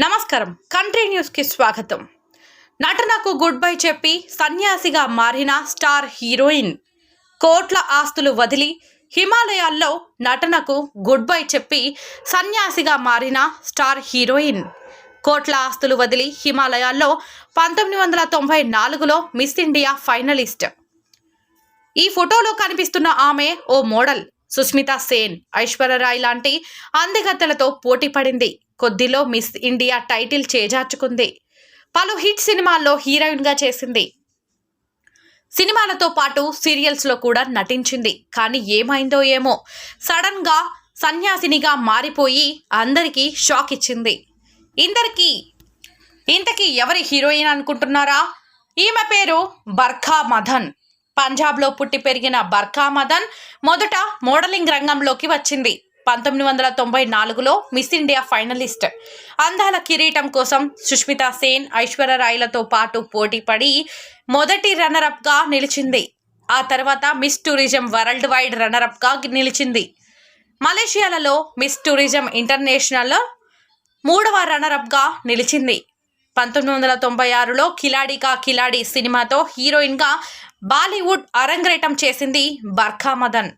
నమస్కారం. కంట్రీ న్యూస్కి స్వాగతం. నటనకు గుడ్ బై చెప్పి సన్యాసిగా మారిన స్టార్ హీరోయిన్. కోట్ల ఆస్తులు వదిలి హిమాలయాల్లో నటనకు గుడ్ బై చెప్పి సన్యాసిగా మారిన స్టార్ హీరోయిన్. కోట్ల ఆస్తులు వదిలి హిమాలయాల్లో పంతొమ్మిది వందల తొంభై నాలుగులో మిస్ ఇండియా ఫైనలిస్ట్. ఈ ఫోటోలో కనిపిస్తున్న ఆమె ఓ మోడల్. సుస్మితా సేన్ ఐశ్వర్యరాయ్ లాంటి అందగత్తలతో పోటీ పడింది. కొద్దిలో మిస్ ఇండియా టైటిల్ చేజార్చుకుంది. పలు హిట్ సినిమాల్లో హీరోయిన్గా చేసింది. సినిమాలతో పాటు సీరియల్స్లో కూడా నటించింది. కానీ ఏమైందో ఏమో. సడన్గా సన్యాసినిగా మారిపోయి అందరికీ షాక్ ఇచ్చింది. ఇందరికీ ఇంతకీ ఎవరి హీరోయిన్ అనుకుంటున్నారా? ఈమె పేరు బర్ఖా మదన్ పంజాబ్లో పుట్టి పెరిగిన బర్కా మదన్ మొదట మోడలింగ్ రంగంలోకి వచ్చింది. పంతొమ్మిది వందల తొంభై నాలుగులో మిస్ ఇండియా ఫైనలిస్ట్. అందాల కిరీటం కోసం సుష్మితా సేన్ ఐశ్వర్యరాయ్లతో పాటు పోటీ పడి మొదటి రన్నరప్గా నిలిచింది. ఆ తర్వాత మిస్ టూరిజం వరల్డ్ వైడ్ రన్నరప్గా నిలిచింది. మలేషియాలలో మిస్ టూరిజం ఇంటర్నేషనల్ మూడవ రన్నరప్గా నిలిచింది. పంతొమ్మిది వందల తొంభై ఆరులో కిలాడికా కిలాడి సినిమాతో హీరోయిన్గా బాలీవుడ్ అరంగేటం చేసింది బర్ఖా మదన్.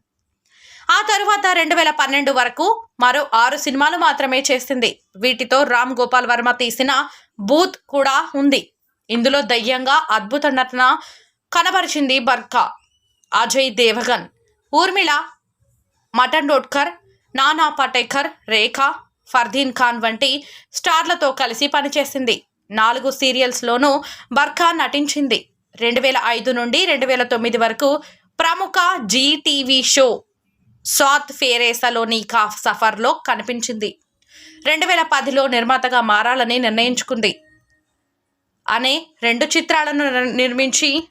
ఆ తరువాత రెండు వేల పన్నెండు వరకు మరో ఆరు సినిమాలు మాత్రమే చేసింది. వీటితో రామ్ గోపాల్ వర్మ తీసిన బూత్ కూడా ఉంది. ఇందులో దయ్యంగా అద్భుత నటన కనబరిచింది బర్ఖా. అజయ్ దేవగన్ ఊర్మిళ మటన్ డోట్కర్ నానా పటేకర్ రేఖ ఫర్దీన్ ఖాన్ వంటి స్టార్లతో కలిసి పనిచేసింది. నాలుగు సీరియల్స్లోనూ బర్ఖా నటించింది. రెండు వేల ఐదు నుండి రెండు వేల తొమ్మిది వరకు ప్రముఖ జీ టీవీ షో సాత్ ఫేరేసలోని కా సఫర్లో కనిపించింది. రెండు వేల పదిలో నిర్మాతగా మారాలని నిర్ణయించుకుంది. అనే రెండు చిత్రాలను నిర్మించి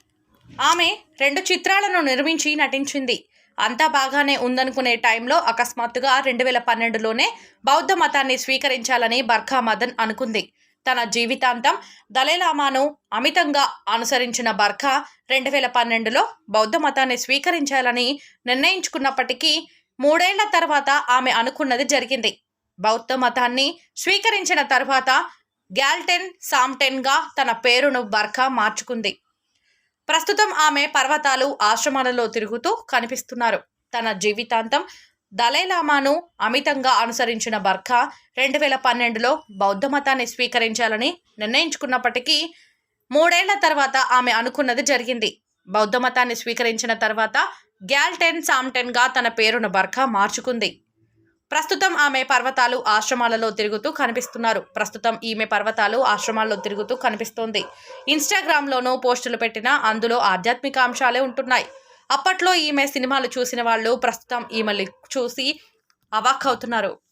ఆమె రెండు చిత్రాలను నిర్మించి నటించింది. అంతా బాగానే ఉందనుకునే టైంలో అకస్మాత్తుగా రెండు వేల పన్నెండులోనే బౌద్ధ మతాన్ని స్వీకరించాలని బర్ఖా మదన్ అనుకుంది. తన జీవితాంతం దలైలామాను అమితంగా అనుసరించిన బర్ఖా రెండు వేల పన్నెండులో బౌద్ధ మతాన్ని స్వీకరించాలని నిర్ణయించుకున్నప్పటికీ మూడేళ్ళ తర్వాత ఆమె అనుకున్నది జరిగింది. బౌద్ధ మతాన్ని స్వీకరించిన తర్వాత గ్యాల్టెన్ సామ్టెన్గా తన పేరును బర్ఖా మార్చుకుంది. ప్రస్తుతం ఆమె పర్వతాలు ఆశ్రమాలలో తిరుగుతూ కనిపిస్తున్నారు. తన జీవితాంతం దలైలామాను అమితంగా అనుసరించిన బర్ఖా రెండు వేల పన్నెండులో బౌద్ధ మతాన్ని స్వీకరించాలని నిర్ణయించుకున్నప్పటికీ మూడేళ్ళ తర్వాత ఆమె అనుకున్నది జరిగింది. బౌద్ధ మతాన్ని స్వీకరించిన తర్వాత గ్యాల్టెన్ సామ్టెన్గా తన పేరును బర్ఖా మార్చుకుంది. ప్రస్తుతం ఆమె పర్వతాలు ఆశ్రమాలలో తిరుగుతూ కనిపిస్తున్నారు. ప్రస్తుతం ఈమె పర్వతాలు ఆశ్రమాల్లో తిరుగుతూ కనిపిస్తోంది. ఇన్స్టాగ్రామ్లోనూ పోస్టులు పెట్టినా అందులో ఆధ్యాత్మిక అంశాలే ఉంటున్నాయి. అప్పట్లో ఈమె సినిమాలు చూసిన వాళ్ళు ప్రస్తుతం ఈమె చూసి అవాక్ అవుతున్నారు.